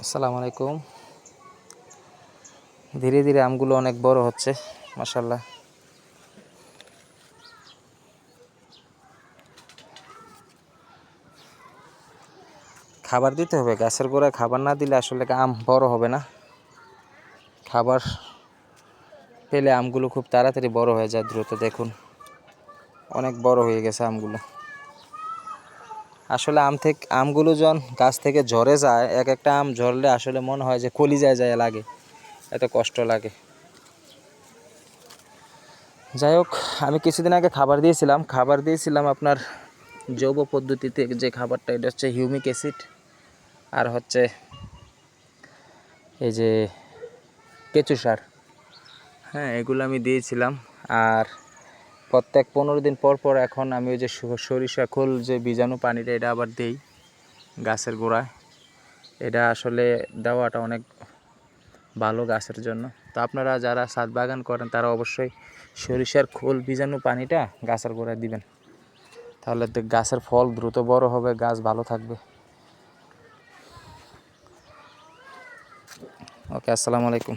আসসালামু আলাইকুম। ধীরে ধীরে আমগুলো অনেক বড় হচ্ছে মাসাল্লাহ খাবার দিতে হবে, গাছের গোড়ায় খাবার না দিলে আসলে আম বড় হবে না। খাবার পেলে আমগুলো খুব তাড়াতাড়ি বড় হয়ে যায়, দ্রুত দেখুন। অনেক বড় হয়ে গেছে আমগুলো। আসলে আম থেকে, আমগুলো যখন গাছ থেকে ঝরে যায়, এক একটা আম ঝরলে আসলে মনে হয় যে কলিজায় যায় লাগে। এত কষ্ট লাগে। যাই হোক, আমি কিছুদিন আগে খাবার দিয়েছিলাম। খাবার দিয়েছিলাম আপনার জৈব পদ্ধতিতে যে খাবারটা, এটা হচ্ছে হিউমিক অ্যাসিড। আর হচ্ছে এই যে কেঁচু সার। হ্যাঁ এগুলো আমি দিয়েছিলাম। আর প্রত্যেক পনেরো দিন পর পর এখন আমি ওই যে সরিষা খোল যে বীজাণু পানিটা, এটা আবার দেই গাছের গোড়ায়। এটা আসলে দেওয়াটা অনেক ভালো গাছের জন্য। তো আপনারা যারা ছাদ বাগান করেন, তারা অবশ্যই সরিষার খোল বীজাণু পানিটা গাছের গোড়ায় দিবেন। তাহলে গাছের ফল দ্রুত বড় হবে, গাছ ভালো থাকবে। ওকে, আসসালামু আলাইকুম।